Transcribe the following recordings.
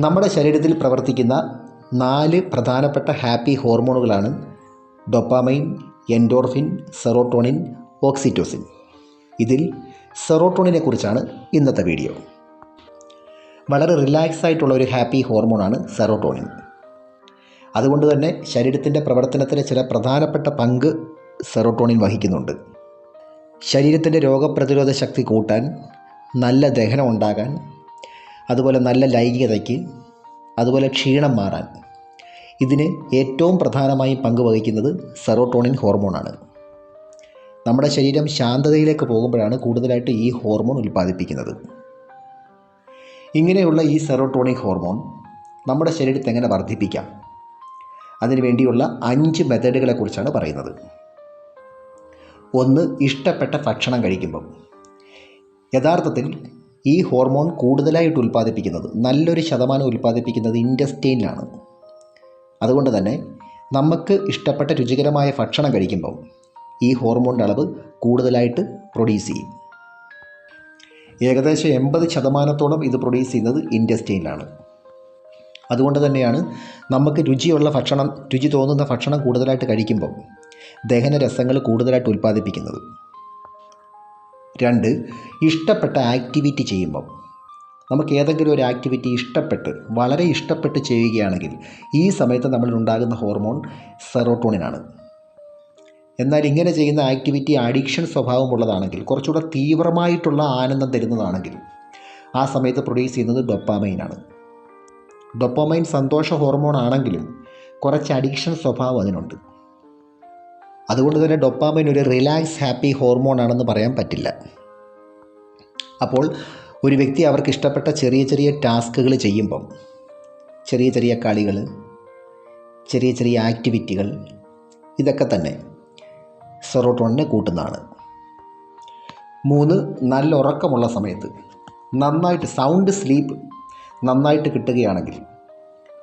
നമ്മുടെ ശരീരത്തിൽ പ്രവർത്തിക്കുന്ന നാല് പ്രധാനപ്പെട്ട ഹാപ്പി ഹോർമോണുകളാണ് ഡൊപ്പാമൈൻ എൻഡോർഫിൻ സെറോട്ടോണിൻ ഓക്സിറ്റോസിൻ. ഇതിൽ സെറോട്ടോണിനെ കുറിച്ചാണ് ഇന്നത്തെ വീഡിയോ. വളരെ റിലാക്സ് ആയിട്ടുള്ള ഒരു ഹാപ്പി ഹോർമോണാണ് സെറോട്ടോണിൻ. അതുകൊണ്ട് തന്നെ ശരീരത്തിന്റെ പ്രവർത്തനത്തിലെ ചില പ്രധാനപ്പെട്ട പങ്ക് സെറോട്ടോണിൻ വഹിക്കുന്നുണ്ട്. ശരീരത്തിന്റെ രോഗപ്രതിരോധ ശക്തി കൂട്ടാൻ നല്ല ദഹനം ഉണ്ടാകാൻ അതുപോലെ നല്ല ലൈംഗികതയ്ക്ക് അതുപോലെ ക്ഷീണം മാറാൻ. ഇതിന് ഏറ്റവും പ്രധാനമായും പങ്ക് വഹിക്കുന്നത് സെറോട്ടോണിൻ ഹോർമോണാണ്. നമ്മുടെ ശരീരം ശാന്തതയിലേക്ക് പോകുമ്പോഴാണ് കൂടുതലായിട്ട് ഈ ഹോർമോൺ ഉൽപ്പാദിപ്പിക്കുന്നത്. ഇങ്ങനെയുള്ള ഈ സെറോട്ടോണിക് ഹോർമോൺ നമ്മുടെ ശരീരത്തെ എങ്ങനെ വർദ്ധിപ്പിക്കാം? അതിനുവേണ്ടിയുള്ള അഞ്ച് മെത്തേഡുകളെക്കുറിച്ചാണ് പറയുന്നത്. ഒന്ന് ഇഷ്ടപ്പെട്ട ഭക്ഷണം കഴിക്കുമ്പം. യഥാർത്ഥത്തിൽ ഈ ഹോർമോൺ കൂടുതലായിട്ട് ഉൽപ്പാദിപ്പിക്കുന്നത് നല്ലൊരു ശതമാനം ഉൽപ്പാദിപ്പിക്കുന്നത് ഇൻഡസ്റ്റൈനിലാണ് അതുകൊണ്ട് തന്നെ നമുക്ക് ഇഷ്ടപ്പെട്ട രുചികരമായ ഭക്ഷണം കഴിക്കുമ്പോൾ ഈ ഹോർമോണിന്റെ അളവ് കൂടുതലായിട്ട് പ്രൊഡ്യൂസ് ചെയ്യും. ഏകദേശം എൺപത് ശതമാനത്തോളം ഇത് പ്രൊഡ്യൂസ് ചെയ്യുന്നത് ഇൻഡസ്റ്റൈനിലാണ് അതുകൊണ്ട് തന്നെയാണ് നമുക്ക് രുചിയുള്ള ഭക്ഷണം രുചി തോന്നുന്ന ഭക്ഷണം കൂടുതലായിട്ട് കഴിക്കുമ്പം ദഹനരസങ്ങൾ കൂടുതലായിട്ട് ഉൽപ്പാദിപ്പിക്കുന്നത്. രണ്ട് ഇഷ്ടപ്പെട്ട ആക്ടിവിറ്റി ചെയ്യുമ്പം. നമുക്ക് ഏതെങ്കിലും ഒരു ആക്ടിവിറ്റി ഇഷ്ടപ്പെട്ട് വളരെ ഇഷ്ടപ്പെട്ട് ചെയ്യുകയാണെങ്കിൽ ഈ സമയത്ത് നമ്മളിലുണ്ടാകുന്ന ഹോർമോൺ സെറോട്ടോണിനാണ്. എന്നാൽ ഇങ്ങനെ ചെയ്യുന്ന ആക്ടിവിറ്റി അഡിക്ഷൻ സ്വഭാവമുള്ളതാണെങ്കിൽ കുറച്ചുകൂടെ തീവ്രമായിട്ടുള്ള ആനന്ദം തരുന്നതാണെങ്കിൽ ആ സമയത്ത് പ്രൊഡ്യൂസ് ചെയ്യുന്നത് ഡൊപ്പാമൈനാണ്. ഡൊപ്പാമൈൻ സന്തോഷ ഹോർമോൺ ആണെങ്കിലും കുറച്ച് അഡിക്ഷൻ സ്വഭാവം അതിനുണ്ട്. അതുകൊണ്ട് തന്നെ ഡൊപ്പാമൈൻ ഒരു റിലാക്സ് ഹാപ്പി ഹോർമോൺ ആണെന്ന് പറയാൻ പറ്റില്ല. അപ്പോൾ ഒരു വ്യക്തി അവർക്ക് ഇഷ്ടപ്പെട്ട ചെറിയ ചെറിയ ടാസ്കുകൾ ചെയ്യുമ്പം ചെറിയ ചെറിയ കളികൾ ചെറിയ ചെറിയ ആക്ടിവിറ്റികൾ ഇതൊക്കെ തന്നെ സെറോട്ടോണിനെ കൂട്ടുന്നതാണ്. മൂന്ന് നല്ല ഉറക്കമുള്ള സമയത്ത് നന്നായിട്ട് സൗണ്ട് സ്ലീപ്പ് നന്നായിട്ട് കിട്ടുകയാണെങ്കിൽ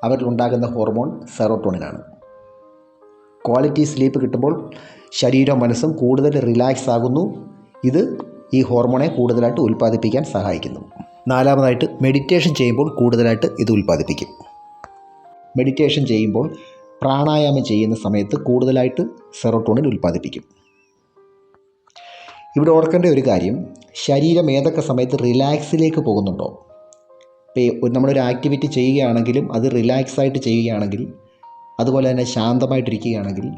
അവരിലുണ്ടാകുന്ന ഹോർമോൺ സെറോട്ടോണിനാണ് ക്വാളിറ്റി സ്ലീപ്പ് കിട്ടുമ്പോൾ ശരീരവും മനസ്സും കൂടുതൽ റിലാക്സ് ആകുന്നു. ഇത് ഈ ഹോർമോണെ കൂടുതലായിട്ട് ഉൽപ്പാദിപ്പിക്കാൻ സഹായിക്കുന്നു. നാലാമതായിട്ട് മെഡിറ്റേഷൻ ചെയ്യുമ്പോൾ കൂടുതലായിട്ട് ഇത് ഉൽപ്പാദിപ്പിക്കും. മെഡിറ്റേഷൻ ചെയ്യുമ്പോൾ പ്രാണായാമം ചെയ്യുന്ന സമയത്ത് കൂടുതലായിട്ട് സെറോട്ടോണിൻ ഉൽപ്പാദിപ്പിക്കും. ഇവിടെ ഓർക്കേണ്ട ഒരു കാര്യം ശരീരം ഏതൊക്കെ സമയത്ത് റിലാക്സിലേക്ക് പോകുന്നുണ്ടോ? ഇപ്പോൾ നമ്മളൊരു ആക്ടിവിറ്റി ചെയ്യുകയാണെങ്കിലും അത് റിലാക്സ് ആയിട്ട് ചെയ്യുകയാണെങ്കിൽ അതുപോലെ തന്നെ ശാന്തമായിട്ടിരിക്കുകയാണെങ്കിൽ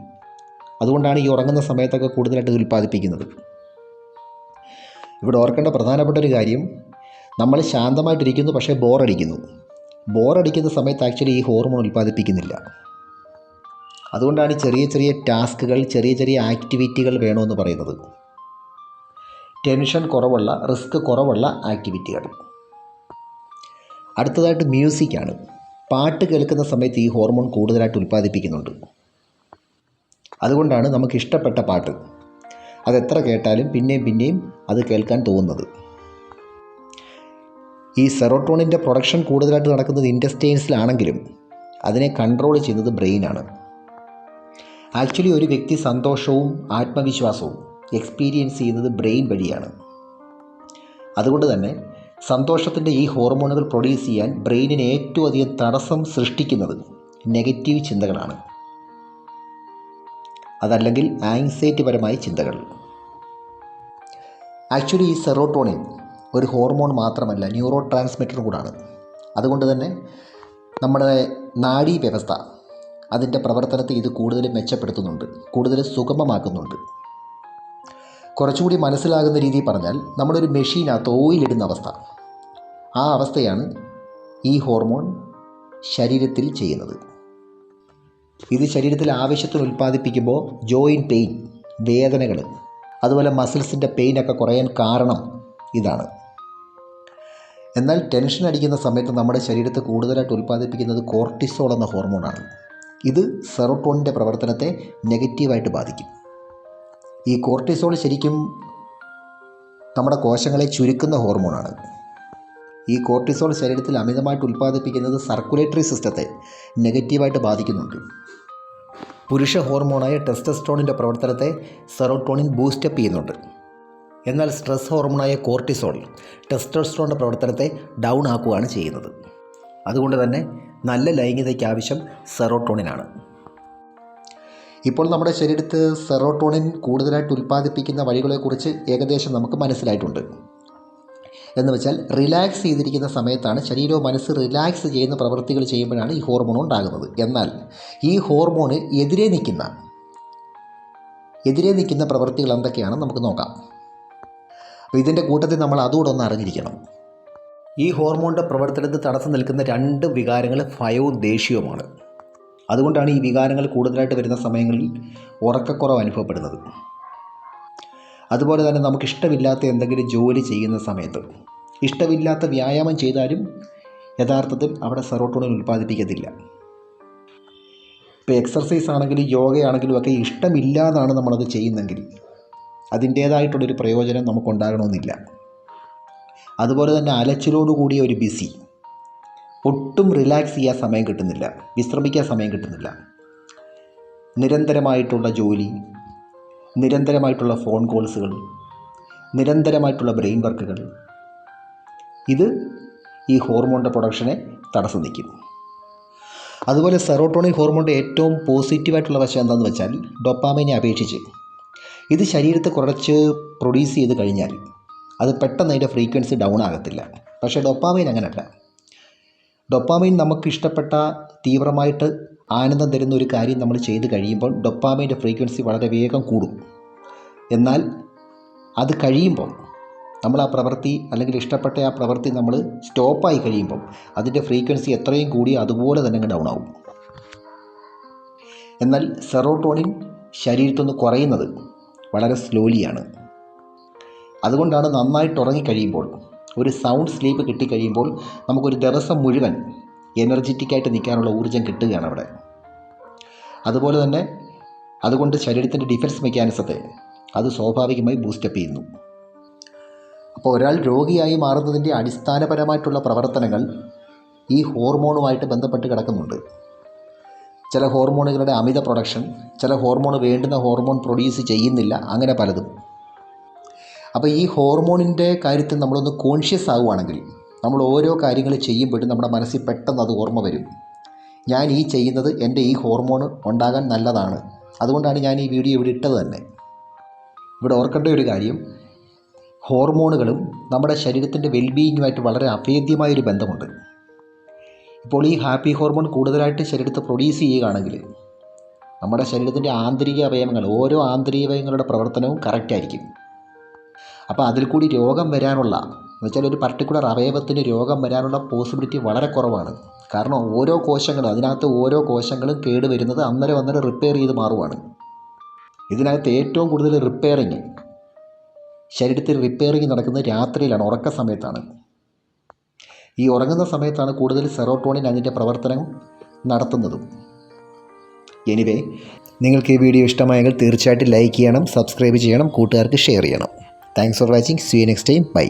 അതുകൊണ്ടാണ് ഈ ഉറങ്ങുന്ന സമയത്തൊക്കെ കൂടുതലായിട്ട് ഉൽപ്പാദിപ്പിക്കുന്നത്. ഇവിടെ ഓർക്കേണ്ട പ്രധാനപ്പെട്ട ഒരു കാര്യം നമ്മൾ ശാന്തമായിട്ടിരിക്കുന്നു പക്ഷേ ബോറടിക്കുന്നു. ബോറടിക്കുന്ന സമയത്ത് ആക്ച്വലി ഈ ഹോർമോൺ ഉൽപ്പാദിപ്പിക്കുന്നില്ല. അതുകൊണ്ടാണ് ചെറിയ ചെറിയ ടാസ്കുകൾ ചെറിയ ചെറിയ ആക്ടിവിറ്റികൾ വേണമെന്ന് പറയുന്നത്. ടെൻഷൻ കുറവുള്ള റിസ്ക് കുറവുള്ള ആക്ടിവിറ്റികൾ. അടുത്തതായിട്ട് മ്യൂസിക്കാണ്. പാട്ട് കേൾക്കുന്ന സമയത്ത് ഈ ഹോർമോൺ കൂടുതലായിട്ട് ഉൽപ്പാദിപ്പിക്കുന്നുണ്ട്. അതുകൊണ്ടാണ് നമുക്ക് ഇഷ്ടപ്പെട്ട പാട്ട്. അതെത്ര കേട്ടാലും പിന്നെയും പിന്നെയും അത് കേൾക്കാൻ തോന്നുന്നത്. ഈ സെറോട്ടോണിന്റെ പ്രൊഡക്ഷൻ കൂടുതലായിട്ട് നടക്കുന്നത് ഇൻഡസ്റ്റൈൻസിലാണെങ്കിലും അതിനെ കൺട്രോൾ ചെയ്യുന്നത് ബ്രെയിനാണ്. ആക്ച്വലി ഒരു വ്യക്തി സന്തോഷവും ആത്മവിശ്വാസവും എക്സ്പീരിയൻസ് ചെയ്യുന്നത് ബ്രെയിൻ വഴിയാണ്. അതുകൊണ്ട് തന്നെ സന്തോഷത്തിന്റെ ഈ ഹോർമോണുകൾ പ്രൊഡ്യൂസ് ചെയ്യാൻ ബ്രെയിനിന് ഏറ്റവും അധികം തടസ്സം സൃഷ്ടിക്കുന്നത് നെഗറ്റീവ് ചിന്തകളാണ്. അതല്ലെങ്കിൽ ആങ്സൈറ്റി പരമായ ചിന്തകൾ. ആക്ച്വലി ഈ സെറോട്ടോണിൻ ഒരു ഹോർമോൺ മാത്രമല്ല ന്യൂറോ ട്രാൻസ്മിറ്റർ കൂടാണ്. അതുകൊണ്ട് തന്നെ നമ്മുടെ നാഡീ വ്യവസ്ഥ അതിന്റെ പ്രവർത്തനത്തെ ഇത് കൂടുതൽ മെച്ചപ്പെടുത്തുന്നുണ്ട് കൂടുതൽ സുഗമമാക്കുന്നുണ്ട്. കുറച്ചുകൂടി മനസ്സിലാകുന്ന രീതിയിൽ പറഞ്ഞാൽ നമ്മളൊരു മെഷീനകത്ത് ഓയിലിടുന്ന അവസ്ഥ. ആ അവസ്ഥയാണ് ഈ ഹോർമോൺ ശരീരത്തിൽ ചെയ്യുന്നത്. ഇത് ശരീരത്തിൽ ആവശ്യത്തിന് ഉൽപ്പാദിപ്പിക്കുമ്പോൾ ജോയിൻ പെയിൻ വേദനകൾ അതുപോലെ മസിൽസിന്റെ പെയിനൊക്കെ കുറയാൻ കാരണം ഇതാണ്. എന്നാൽ ടെൻഷൻ അടിക്കുന്ന സമയത്ത് നമ്മുടെ ശരീരത്തെ കൂടുതലായിട്ട് ഉൽപ്പാദിപ്പിക്കുന്നത് കോർട്ടിസോൾ എന്ന ഹോർമോണാണ് ഇത് സെറോട്ടോണിന്റെ പ്രവർത്തനത്തെ നെഗറ്റീവായിട്ട് ബാധിക്കും. ഈ കോർട്ടിസോൾ ശരിക്കും നമ്മുടെ കോശങ്ങളെ ചുരുക്കുന്ന ഹോർമോണാണ് ഈ കോർട്ടിസോൾ ശരീരത്തിൽ അമിതമായിട്ട് ഉൽപ്പാദിപ്പിക്കുന്നത് സർക്കുലേറ്ററി സിസ്റ്റത്തെ നെഗറ്റീവായിട്ട് ബാധിക്കുന്നുണ്ട്. പുരുഷ ഹോർമോണായ ടെസ്റ്റസ്ട്രോണിന്റെ പ്രവർത്തനത്തെ സെറോട്ടോണിൻ ബൂസ്റ്റപ്പ് ചെയ്യുന്നുണ്ട്. എന്നാൽ സ്ട്രെസ് ഹോർമോണായ കോർട്ടിസോൾ ടെസ്റ്റസ്ട്രോണിന്റെ പ്രവർത്തനത്തെ ഡൗൺ ആക്കുകയാണ് ചെയ്യുന്നത്. അതുകൊണ്ട് തന്നെ നല്ല ലൈംഗികതയ്ക്ക് ആവശ്യം സെറോട്ടോണിനാണ്. ഇപ്പോൾ നമ്മുടെ ശരീരത്ത് സെറോട്ടോണിൻ കൂടുതലായിട്ട് ഉൽപ്പാദിപ്പിക്കുന്ന വഴികളെക്കുറിച്ച് ഏകദേശം നമുക്ക് മനസ്സിലായിട്ടുണ്ട്. എന്ന് വെച്ചാൽ റിലാക്സ് ചെയ്തിരിക്കുന്ന സമയത്താണ് ശരീരവും മനസ്സ് റിലാക്സ് ചെയ്യുന്ന പ്രവൃത്തികൾ ചെയ്യുമ്പോഴാണ് ഈ ഹോർമോൺ ഉണ്ടാകുന്നത്. എന്നാൽ ഈ ഹോർമോണ് എതിരെ നിൽക്കുന്ന എതിരെ നിൽക്കുന്ന പ്രവൃത്തികൾ എന്തൊക്കെയാണ്? നമുക്ക് നോക്കാം. അപ്പോൾ ഇതിന്റെ കൂട്ടത്തിൽ നമ്മൾ അതുകൂടെ ഒന്ന് അറിഞ്ഞിരിക്കണം. ഈ ഹോർമോണിന്റെ പ്രവർത്തനത്തിൽ തടസ്സം നിൽക്കുന്ന രണ്ട് വികാരങ്ങൾ ഭയവും ദേഷ്യവുമാണ്. അതുകൊണ്ടാണ് ഈ വികാരങ്ങൾ കൂടുതലായിട്ട് വരുന്ന സമയങ്ങളിൽ ഉറക്കക്കുറവ് അനുഭവപ്പെടുന്നത്. അതുപോലെ തന്നെ നമുക്ക് ഇഷ്ടമില്ലാത്ത എന്തെങ്കിലും ജോലി ചെയ്യുന്ന സമയത്ത് ഇഷ്ടമില്ലാത്ത വ്യായാമം ചെയ്താലും യഥാർത്ഥത്തിൽ അവിടെ സെറോട്ടോണിൻ ഉൽപ്പാദിപ്പിക്കത്തില്ല. ഇപ്പോൾ എക്സർസൈസ് ആണെങ്കിലും യോഗയാണെങ്കിലും ഒക്കെ ഇഷ്ടമില്ലാതാണ് നമ്മളത് ചെയ്യുന്നെങ്കിൽ അതിന്റേതായിട്ടുള്ളൊരു പ്രയോജനം നമുക്കുണ്ടാകണമെന്നില്ല. അതുപോലെ തന്നെ അലച്ചിലോട് കൂടിയ ഒരു ബിസി ഒട്ടും റിലാക്സ് ചെയ്യാൻ സമയം കിട്ടുന്നില്ല വിശ്രമിക്കാൻ സമയം കിട്ടുന്നില്ല. നിരന്തരമായിട്ടുള്ള ജോലി നിരന്തരമായിട്ടുള്ള ഫോൺ കോൾസുകൾ നിരന്തരമായിട്ടുള്ള ബ്രെയിൻ വർക്കുകൾ ഇത് ഈ ഹോർമോണിന്റെ പ്രൊഡക്ഷനെ തടസ്സം നിൽക്കും അതുപോലെ സെറോട്ടോണിൻ ഹോർമോണിന്റെ ഏറ്റവും പോസിറ്റീവായിട്ടുള്ള വശം എന്താണെന്ന് വെച്ചാൽ ഡൊപ്പാമൈനെ അപേക്ഷിച്ച് ഇത് ശരീരത്തെ കുറച്ച് പ്രൊഡ്യൂസ് ചെയ്ത് കഴിഞ്ഞാൽ അത് പെട്ടെന്ന് അതിന്റെ ഫ്രീക്വൻസി ഡൗൺ ആകത്തില്ല. പക്ഷേ ഡൊപ്പാമൈൻ അങ്ങനെയല്ല ഡൊപ്പാമൈൻ നമുക്ക് ഇഷ്ടപ്പെട്ട തീവ്രമായിട്ട് ആനന്ദം തരുന്ന ഒരു കാര്യം നമ്മൾ ചെയ്ത് കഴിയുമ്പോൾ ഡൊപ്പാമൈന്റെ ഫ്രീക്വൻസി വളരെ വേഗം കൂടും. എന്നാൽ അത് കഴിയുമ്പോൾ നമ്മൾ ആ പ്രവൃത്തി അല്ലെങ്കിൽ ഇഷ്ടപ്പെട്ട ആ പ്രവൃത്തി നമ്മൾ സ്റ്റോപ്പായി കഴിയുമ്പം അതിന്റെ ഫ്രീക്വൻസി എത്രയും കൂടി അതുപോലെ തന്നെ ഡൗൺ ആവും എന്നാൽ സെറോട്ടോണിൻ ശരീരത്തൊന്ന് കുറയുന്നത് വളരെ സ്ലോലിയാണ്. അതുകൊണ്ടാണ് നന്നായിട്ട് ഉറങ്ങിക്കഴിയുമ്പോൾ ഒരു സൗണ്ട് സ്ലീപ്പ് കിട്ടിക്കഴിയുമ്പോൾ നമുക്കൊരു ദിവസം മുഴുവൻ എനർജറ്റിക്കായിട്ട് നിൽക്കാനുള്ള ഊർജം കിട്ടുകയാണ് അവിടെ. അതുപോലെ തന്നെ അതുകൊണ്ട് ശരീരത്തിന്റെ ഡിഫൻസ് മെക്കാനിസത്തെ അത് സ്വാഭാവികമായി ബൂസ്റ്റപ്പ് ചെയ്യുന്നു. അപ്പോൾ ഒരാൾ രോഗിയായി മാറുന്നതിന്റെ അടിസ്ഥാനപരമായിട്ടുള്ള പ്രവർത്തനങ്ങൾ ഈ ഹോർമോണുമായിട്ട് ബന്ധപ്പെട്ട് കിടക്കുന്നുണ്ട്. ചില ഹോർമോണുകളുടെ അമിത പ്രൊഡക്ഷൻ ചില ഹോർമോൺ വേണ്ടുന്ന ഹോർമോൺ പ്രൊഡ്യൂസ് ചെയ്യുന്നില്ല അങ്ങനെ പലതും. അപ്പോൾ ഈ ഹോർമോണിന്റെ കാര്യത്തിൽ നമ്മളൊന്ന് കോൺഷ്യസ് ആവുകയാണെങ്കിൽ നമ്മൾ ഓരോ കാര്യങ്ങൾ ചെയ്യുമ്പോഴും നമ്മുടെ മനസ്സിൽ പെട്ടെന്ന് അത് ഓർമ്മ വരും. ഞാൻ ഈ ചെയ്യുന്നത് എന്റെ ഈ ഹോർമോൺ ഉണ്ടാകാൻ നല്ലതാണ്. അതുകൊണ്ടാണ് ഞാൻ ഈ വീഡിയോ ഇവിടെ ഇട്ടത് തന്നെ. ഇവിടെ ഓർക്കേണ്ട ഒരു കാര്യം ഹോർമോണുകളും നമ്മുടെ ശരീരത്തിന്റെ വെൽബീയിങ്ങുമായിട്ട് വളരെ അഭേദ്യമായൊരു ബന്ധമുണ്ട്. ഇപ്പോൾ ഈ ഹാപ്പി ഹോർമോൺ കൂടുതലായിട്ട് ശരീരത്തിൽ പ്രൊഡ്യൂസ് ചെയ്യുകയാണെങ്കിൽ നമ്മുടെ ശരീരത്തിന്റെ ആന്തരിക അവയവങ്ങൾ ഓരോ ആന്തരിക അവയവങ്ങളുടെ പ്രവർത്തനവും കറക്റ്റായിരിക്കും അപ്പോൾ അതിൽ കൂടി രോഗം വരാനുള്ള എന്ന് വെച്ചാൽ ഒരു പർട്ടിക്കുലർ അവയവത്തിന് രോഗം വരാനുള്ള പോസിബിലിറ്റി വളരെ കുറവാണ്. കാരണം ഓരോ കോശങ്ങളും അതിനകത്ത് ഓരോ കോശങ്ങളും കേടുവരുന്നത് അന്നേരം അന്നേരം റിപ്പയർ ചെയ്ത് മാറുവാണ്. ഇതിനകത്ത് ഏറ്റവും കൂടുതൽ റിപ്പയറിങ് ശരീരത്തിൽ റിപ്പയറിങ് നടക്കുന്നത് രാത്രിയിലാണ് ഉറക്ക സമയത്താണ്. ഈ ഉറങ്ങുന്ന സമയത്താണ് കൂടുതൽ സെറോട്ടോണിൻ അതിന്റെ പ്രവർത്തനം നടത്തുന്നതും. എനിവേ നിങ്ങൾക്ക് ഈ വീഡിയോ ഇഷ്ടമായെങ്കിൽ തീർച്ചയായിട്ടും ലൈക്ക് ചെയ്യണം സബ്സ്ക്രൈബ് ചെയ്യണം കൂട്ടുകാർക്ക് ഷെയർ ചെയ്യണം. Thanks for watching see next time bye